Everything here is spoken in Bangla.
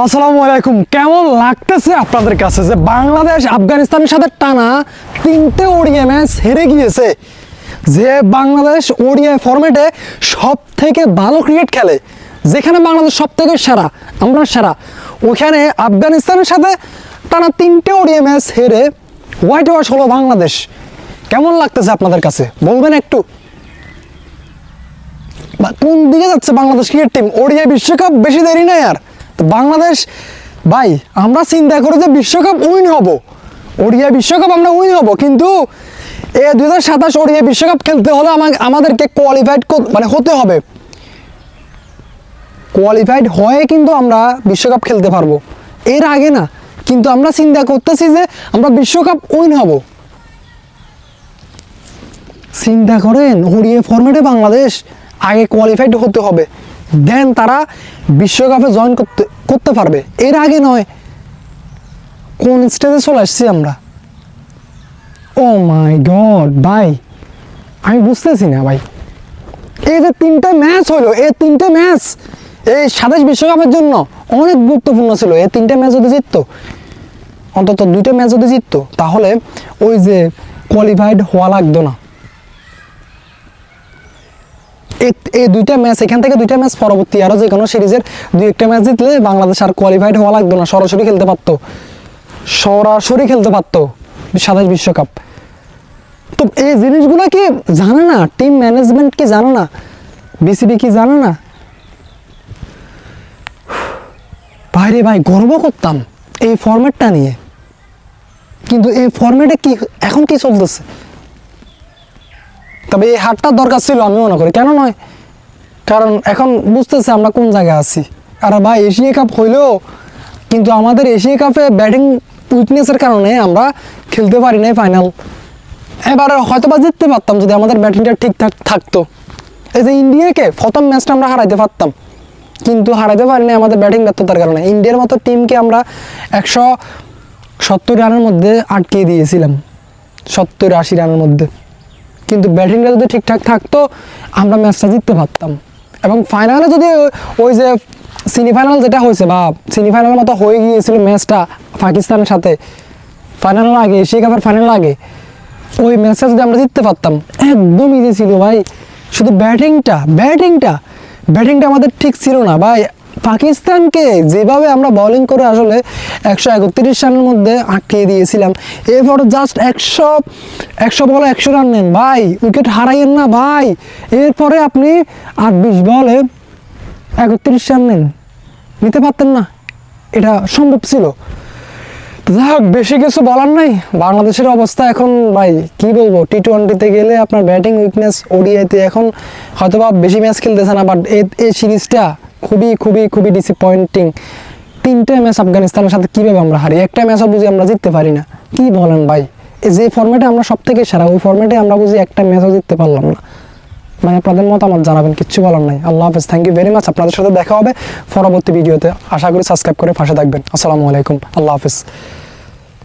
আসসালামু আলাইকুম। কেমন লাগতেছে আপনাদের কাছে যে বাংলাদেশ আফগানিস্তানের সাথে টানা তিনটে ওডিআই ম্যাচ হেরে গিয়েছে? যে বাংলাদেশ ওডিআই ফরম্যাটে সব থেকে ভালো ক্রিকেট খেলে, যেখানে বাংলাদেশ সব থেকে সেরা, আমরা সেরা, ওখানে আফগানিস্তানের সাথে টানা তিনটে ওডিআই ম্যাচ হেরে হোয়াইট ওয়াশ হলো বাংলাদেশ। কেমন লাগতেছে আপনাদের কাছে? বলবেন একটু। কোন দিকে যাচ্ছে বাংলাদেশ ক্রিকেট টিম? ওডিআই বিশ্বকাপ বেশি দেরি নাই আর। বাংলাদেশ, ভাই, আমরা চিন্তা করে যে বিশ্বকাপ উইন হব। ওডিয়া বিশ্বকাপ আমরা উইন হব, কিন্তু এ দুই হাজার সাতাশ ওডিয়া বিশ্বকাপ খেলতে হলে আমা- আমাদেরকে কোয়ালিফাইড মানে হতে হবে। কোয়ালিফাইড হয়ে কিন্তু আমরা বিশ্বকাপ খেলতে পারব। এর আগে না, কিন্তু আমরা চিন্তা করতেছি যে আমরা বিশ্বকাপ উইন হব। চিন্তা করেন ওডিএ ফর্মেটে বাংলাদেশ আগে কোয়ালিফাইড হতে হবে। দেন তারা বিশ্বকাপে জয়েন করতে করতে পারবে। এর আগে নয়। কোন স্টেজে চলে আসছি আমরা? ও মাই গড ভাই, আমি বুঝতেছি না ভাই। এই যে তিনটে ম্যাচ হলো, এই তিনটে ম্যাচ এই সাতাশ বিশ্বকাপের জন্য অনেক গুরুত্বপূর্ণ ছিল। এই তিনটে ম্যাচ যদি জিততো, অন্তত দুইটা ম্যাচ যদি জিততো, তাহলে ওই যে কোয়ালিফাইড হওয়া লাগতো না। এই- দুইটা ম্যাচ এখান থেকে দুইটা ম্যাচ পরবর্তী আরও যে কোনো সিরিজের দুই একটা ম্যাচ জিতলে বাংলাদেশ আর কোয়ালিফাইড হওয়া লাগতো না, সরাসরি খেলতে পারতো। সরাসরি খেলতে পারতো সাতাশ বিশ্বকাপ। তো এই জিনিসগুলো কি জানে না? টিম ম্যানেজমেন্ট কি জানে না? বিসিবি কি জানে না? বাইরে ভাই, গর্ব করতাম এই ফরম্যাটটা নিয়ে। কিন্তু এই ফরম্যাটে কি, এখন কি চলতেছে? তবে এই হারটার দরকার ছিল, আমি মনে করি। কেন নয়? কারণ এখন বুঝতেছে আমরা কোন জায়গায় আছি। আর ভাই, এশিয়া কাপ হইলেও কিন্তু আমাদের এশিয়া কাপে ব্যাটিং উইকনেসের কারণে আমরা খেলতে পারি নাই ফাইনাল এবারে হয়তো বা জিততে পারতাম যদি আমাদের ব্যাটিংটা ঠিকঠাক থাকতো। এই যে ইন্ডিয়াকে প্রথম ম্যাচটা আমরা হারাইতে পারতাম। কিন্তু হারাইতে পারিনি আমাদের ব্যাটিং ব্যর্থতার কারণে। ইন্ডিয়ার মতো টিমকে আমরা একশো সত্তর রানের মধ্যে আটকে দিয়েছিলাম। সত্তর আশি রানের মধ্যে। কিন্তু ব্যাটিংটা যদি ঠিকঠাক থাকতো, আমরা ম্যাচটা জিততে পারতাম। এবং ফাইনালে যদি ওই- যে সেমিফাইনাল যেটা হয়েছে বা সেমিফাইনাল মতো হয়ে গিয়েছিল ম্যাচটা পাকিস্তানের সাথে ফাইনাল আগে, এশিয়া কাপের ফাইনাল আগে, ওই ম্যাচটা যদি আমরা জিততে পারতাম, একদম ইজি ছিল ভাই। শুধু ব্যাটিংটা ব্যাটিংটা ব্যাটিংটা আমাদের ঠিক ছিল না ভাই। পাকিস্তানকে যেভাবে আমরা বোলিং করে আসলে একশো একত্রিশ রানের মধ্যে আটকিয়ে দিয়েছিলাম, এরপর জাস্ট একশো একশো বলে একশো রান নেন। ভাই উইকেট হারাইয়েন না ভাই। এরপরে আপনি আট বিশ বলে একত্রিশ রান নেন। নিতে পারতেন না। এটা সম্ভব ছিল। হোক, বেশি কিছু বলার নাই। বাংলাদেশের অবস্থা এখন, ভাই, কি বলব? টি টোয়েন্টিতে গেলে আপনার ব্যাটিং উইকনেস ওডিআইতে এখন হয়তো বা বেশি ম্যাচ খেলতেছে না বাট এই সিরিজটা খুবই খুবই খুবই ডিসঅ্যাপয়েন্টিং তিনটে ম্যাচ আফগানিস্তানের সাথে কীভাবে আমরা হারি? একটা ম্যাচও বুঝি আমরা জিততে পারি না। কি বলেন ভাই? যে ফর্মেটে আমরা সব থেকে সেরা, ওই ফর্মেটে আমরা বুঝি একটা ম্যাচও জিততে পারলাম না। মানে আপনাদের মতামত জানাবেন, কিচ্ছু বলার নাই। আল্লাহ হাফেজ থ্যাংক ইউ ভেরি মাচ আপনাদের সাথে দেখা হবে পরবর্তী ভিডিওতে আশা করি সাবস্ক্রাইব করে পাশে থাকবেন। আসসালামু আলাইকুম। আল্লাহ হাফেজ।